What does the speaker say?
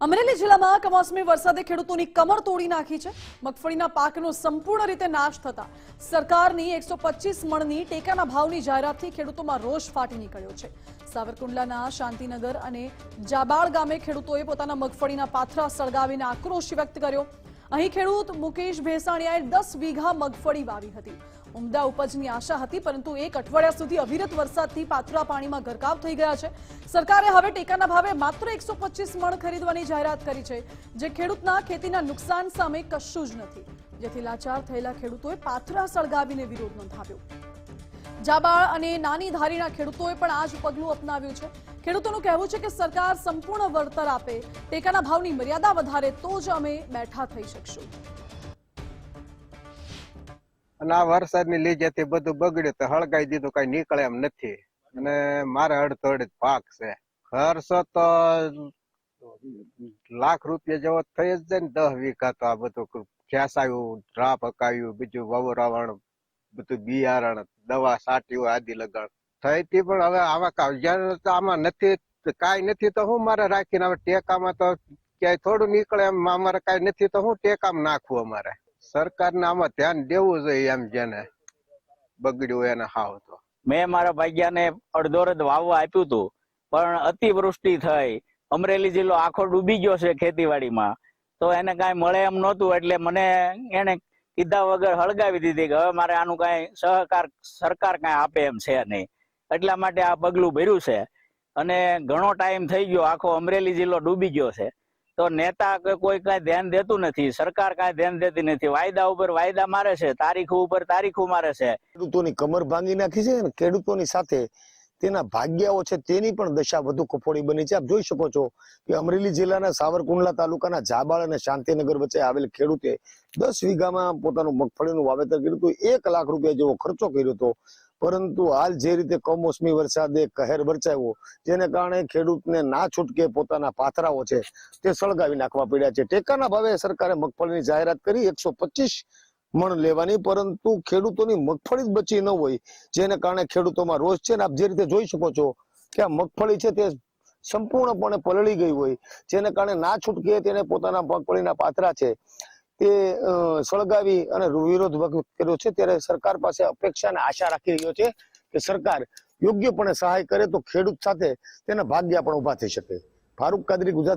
અમરેલી જિલ્લામાં કમોસમી વરસાદે ખેડૂતોની કમર તોડી નાખી છે. મગફળીના પાકનો સંપૂર્ણ રીતે નાશ થતા સરકારની એકસો મણની ટેકાના ભાવની જાહેરાતથી ખેડૂતોમાં રોષ ફાટી નીકળ્યો છે. સાવરકુંડલાના શાંતિનગર અને જાબાળ ગામે ખેડૂતોએ પોતાના મગફળીના પાથરા સળગાવીને આક્રોશ વ્યક્ત કર્યો. અહીં ખેડૂત મુકેશ ભેસાણીયાએ દસ વીઘા મગફળી વાવી હતી. ઉમદા ઉપજની આશા હતી, પરંતુ એક અઠવાડિયા સુધી અવિરત વરસાદથી પાથરા પાણીમાં ગરકાવ થઈ ગયા છે. સરકારે હવે ટેકાના ભાવે માત્ર એકસો મણ ખરીદવાની જાહેરાત કરી છે, જે ખેડૂતના ખેતીના નુકસાન સામે કશું જ નથી. જેથી લાચાર થયેલા ખેડૂતોએ પાથરા સળગાવીને વિરોધ નોંધાવ્યો. જાબાળ અને નાની ધારીના ખેડૂતોએ પણ આ જ પગલું અપનાવ્યું છે. ખેડૂતોનું કહેવું છે કે સરકાર સંપૂર્ણ વળતર આપે, ટેકાના ભાવની મર્યાદા વધારે તો જ અમે બેઠા થઈ શકશું. અને આ વરસાદની લીધેથી બધું બગડ્યું તો હળગાઈ દીધું, કઈ નીકળે એમ નથી. અને મારે અડધોડ પાક છે. ખર્ચો તો લાખ રૂપિયા જેવો થઈ જ જાય ને, દસ વીઘા તો આ બધું ખેસાયું ડ્રા પકાવ્યું, બીજું વવરાવણ, બધું બિયારણ, દવા સાટ્યું આદિ લગણ થઈ તી પણ હવે આવા કા- તો આમાં નથી, કાંઈ નથી તો હું મારે રાખીને, હવે ટેકામાં તો ક્યાંય થોડું નીકળે એમ અમારે કાંઈ નથી તો હું ટેકામાં નાખવું અમારે. સરકારને આમાં ધ્યાન દેવું જોઈએ એમ જેને બગડ્યું એને હાવ તો. મેં મારા ભાગ્યાને અડધો અડધ વાવવા આપ્યું હતું, પણ અતિવૃષ્ટિ થઈ. અમરેલી જિલ્લો આખો ડૂબી ગયો છે ખેતીવાડીમાં. તો એને કાંઈ મળે એમ નહોતું, એટલે મને એને કીધા વગર હળગાવી દીધી કે હવે મારે આનું કાંઈ સહકાર, સરકાર કાંઈ આપે એમ છે નહીં. એટલા માટે આ પગલું ભર્યું છે. અને ઘણો ટાઈમ થઈ ગયો, આખો અમરેલી જિલ્લો ડૂબી ગયો છે. તો નેતા કોઈ કઈ ધ્યાન દેતું નથી, સરકાર કઈ ધ્યાન દેતી નથી. વાયદા ઉપર વાયદા મારે છે, તારીખો ઉપર તારીખો મારે છે. ખેડૂતોની કમર ભાંગી નાખી છે ખેડૂતોની સાથે તેના ભાગ્યાઓ છે તેની પણ દશા વધુ કફોડી બની છે. આપ જોઈ શકો છો કે અમરેલી જિલ્લાના સાવરકુંડલા તાલુકાના જાબાળ અને શાંતિનગર વચ્ચે આવેલ ખેડૂતે દસ વીઘામાં પોતાનું મગફળીનું વાવેતર કર્યું હતું. એક લાખ રૂપિયા જેવો ખર્ચો કર્યો હતો. પરંતુ હાલ જે રીતે કમોસમી વરસાદે કહેર વરસાવ્યો જેને કારણે ખેડૂતને ના છૂટકે પોતાના પાથરાઓ છે તે સળગાવી નાખવા પડ્યા છે. ટેકાના ભાવે સરકારે મગફળીની જાહેરાત કરી એકસો મણ લેવાની, પરંતુ ખેડૂતોની મગફળી જ બચી ન હોય, જેને કારણે ખેડૂતોમાં રોષ છે. આપ જે રીતે જોઈ શકો છો કે આ મગફળી છે તે સંપૂર્ણપણે પલળી ગઈ હોય, જેને કારણે ના છૂટકે તેને પોતાના મગફળીના પાથરા છે. તે સળગાવી અને વિરોધ વ્યક્ત કર્યો છે, ત્યારે સરકાર પાસે અપેક્ષા અને આશા રાખી રહ્યો છે કે સરકાર યોગ્યપણે સહાય કરે તો ખેડૂત સાથે તેના ભાગ્યા પણ ઊભા થઈ શકે. ફારૂક કાદરી, ગુજરાત